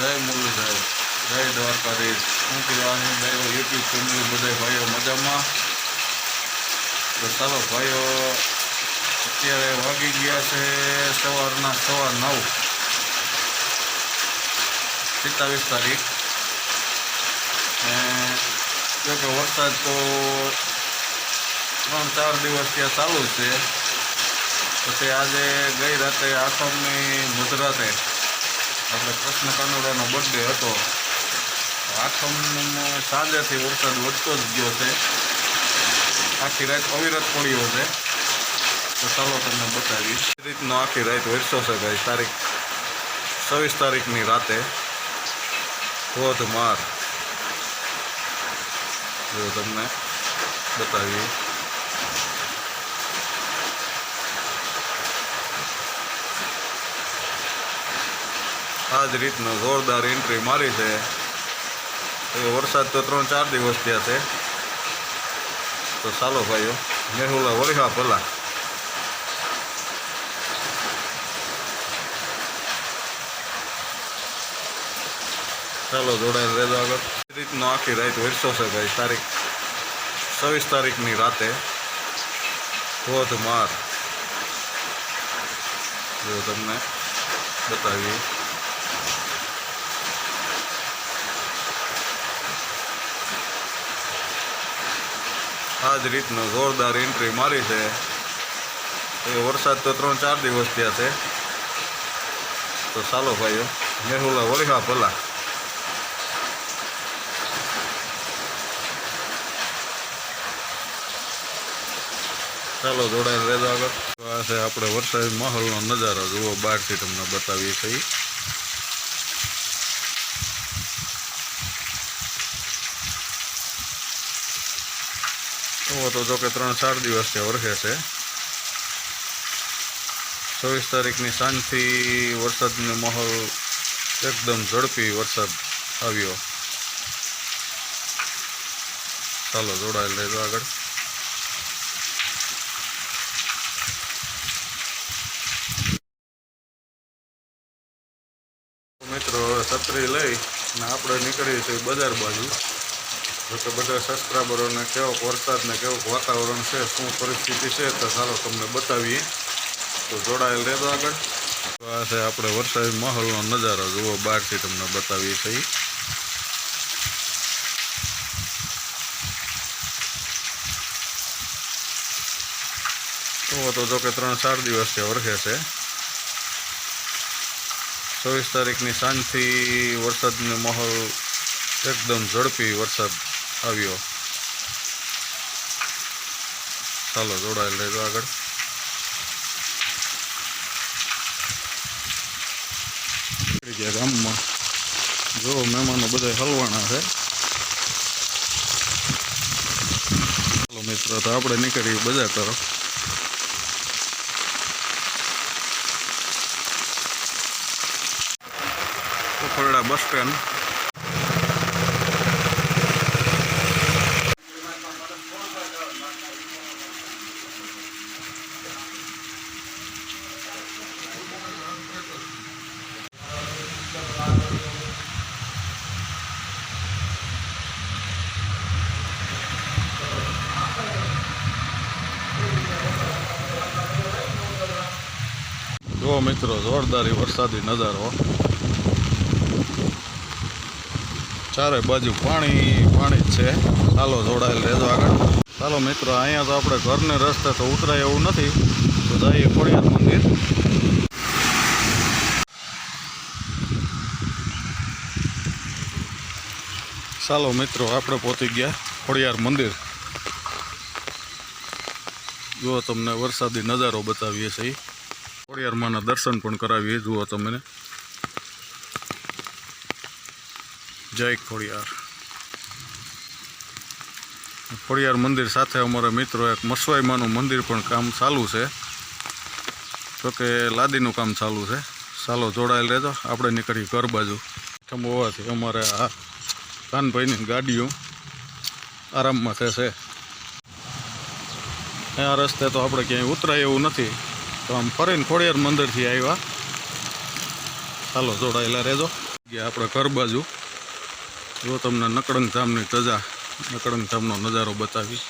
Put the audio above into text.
જય મુરલીધર જય દ્વારકાધીશ. હું કહેવાની? ભાઈઓ યુટ્યુબ ફેમિલી, બધા ભાઈઓ મજામાં? તો ચાલો, ભાઈઓ, અત્યારે વાગી ગયા છે સવારના સવા નવ. સિત્તાવીસ તારીખ. જો કે વરસાદ તો ત્રણ, ચાર દિવસ ત્યાં ચાલુ છે. પછી આજે ગઈ રાતે આઠમની મધરાતે આપણે કૃષ્ણ કાનુડાનો બર્થડે હતો. આઠમ સાંજેથી વરસાદ વધતો જ ગયો છે. આખી રાત અવિરત પડ્યો છે. તો ચાલો તમને બતાવીશ. એ રીતનો આખી રાત વરસો છે ભાઈ, તારીખ છવ્વીસ તારીખની રાતે. ધોધમાર જો તમને બતાવીએ. આ જ રીતનો જોરદાર એન્ટ્રી મારી છે. એ વરસાદ તો ત્રણ ચાર દિવસ થયા છે. તો ચાલો ભાઈઓ, મેહુલા વળ્યા ભલા. ચાલો જોડાઈ રહેજો આગળ. રીતનો આખી રાત વરસો છે ભાઈ, તારીખ છવ્વીસ તારીખની રાતે. ધોધમાર. જો તમને બતાવીએ. આ જ રીતનો જોરદાર એન્ટ્રી મારી છે. એ વરસાદ તો ત્રણ ચાર દિવસ થયા છે. તો ચાલો ભાઈઓ, મેહુલા વળીહા ભલા. ચાલો જોડાઈને રહેજો આગળ. આ છે આપણે વરસાદી માહોલનો નજારો, જુઓ બહારથી તમને બતાવીએ છીએ. તો તો જો ત્રણ ચાર દિવસથી વરસે છે. ચોવીસ તારીખની સાંજથી વરસાદનો માહોલ એકદમ ઝડપી વરસાદ આવ્યો. ચાલો જોડાયેલ રહેજો આગળ. મિત્રો છત્રી લઈ ને આપણે નીકળીએ છીએ બજાર બાજુ. જો કે બધા સબસ્ક્રાઈબરોને કેવો વરસાદ ને કેવું વાતાવરણ છે, શું પરિસ્થિતિ છે, તો ચાલો તમને બતાવીએ. તો જોડાયેલ રહેતો આગળ. તો આ છે આપણે વરસાદી માહોલનો નજારો, જુઓ, બહારથી તમને બતાવીએ છીએ. તો તો જો કે ત્રણ ચાર દિવસથી વરસે છે. ચોવીસ તારીખની સાંજથી વરસાદનો માહોલ એકદમ ઝડપી વરસાદ આવ્યો. ચાલો, જોડાયેલ રહેજો આગળ. ગયા ગામમાં જો મહેમાનો બધા હલવાના છે. ચાલો મિત્રો, તો આપણે નીકળીએ બજાર તરફ. કુકરડા બસ સ્ટેન્ડ. જો મિત્રો, જોરદારી વરસાદી નજારો. ચારે બાજુ પાણી પાણી જ છે. ચાલો જોડાયેલ રહેજો આગળ. ચાલો મિત્રો, અહીંયા તો આપણે ઘરને રસ્તે તો ઉતરાય એવું નથી. તો જઈએ ખોડિયાર મંદિર. ચાલો મિત્રો, આપણે પહોંચી ગયા ખોડિયાર મંદિર. જો તમને વરસાદી નજારો બતાવીએ છીએ. ખોડિયારમાંના દર્શન પણ કરાવીએ. જુઓ તમને. જય ખોડિયાર. ખોડિયાર મંદિર સાથે અમારા મિત્રો એક મસવાઈમાનું મંદિર પણ કામ ચાલુ છે. તો કે લાદીનું કામ ચાલુ છે. ચાલો જોડાયેલ રહેજો. આપણે નીકળીએ ઘર બાજુ. પ્રથમ હોવાથી અમારે આ કાનભાઈની ગાડીઓ આરામમાં થશે. આ રસ્તે તો આપણે ક્યાંય ઉતરાય એવું નથી. તો આમ ફરીને ખોડિયાર મંદિરથી આવ્યા ચાલો જોડાયેલા રહેજો. આપણા ઘર બાજુ. જો તમને નકડંગ ધામની તજા નકડંગ ધામનો નજારો બતાવી